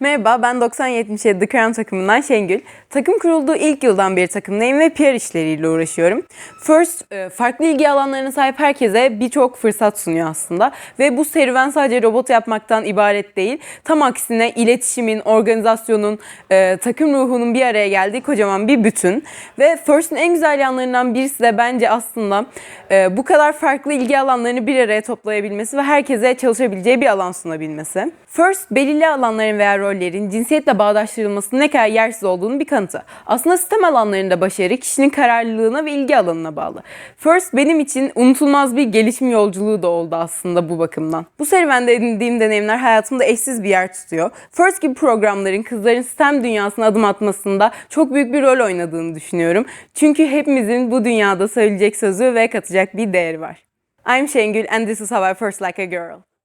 Merhaba, ben 9077 The Crown takımından Şengül. Takım kurulduğu ilk yıldan beri takımdayım ve PR işleriyle uğraşıyorum. First, e, farklı ilgi alanlarına sahip herkese birçok fırsat sunuyor aslında. Ve bu serüven sadece robot yapmaktan ibaret değil. Tam aksine iletişimin, organizasyonun, e, takım ruhunun bir araya geldiği kocaman bir bütün. Ve First'ın en güzel yanlarından birisi de bence aslında e, bu kadar farklı ilgi alanlarını bir araya toplayabilmesi ve herkese çalışabileceği bir alan sunabilmesi. First, belirli alanların veya rollerin cinsiyetle bağdaştırılmasının ne kadar yersiz olduğunu bir kanıtı. Aslında sistem alanlarında başarı kişinin kararlılığına ve ilgi alanına bağlı. First benim için unutulmaz bir gelişim yolculuğu da oldu aslında bu bakımdan. Bu serüvende edindiğim deneyimler hayatımda eşsiz bir yer tutuyor. First gibi programların kızların STEM dünyasına adım atmasında çok büyük bir rol oynadığını düşünüyorum. Çünkü hepimizin bu dünyada söyleyecek sözü ve katacak bir değeri var. I'm Şengül and this is how I first like a girl.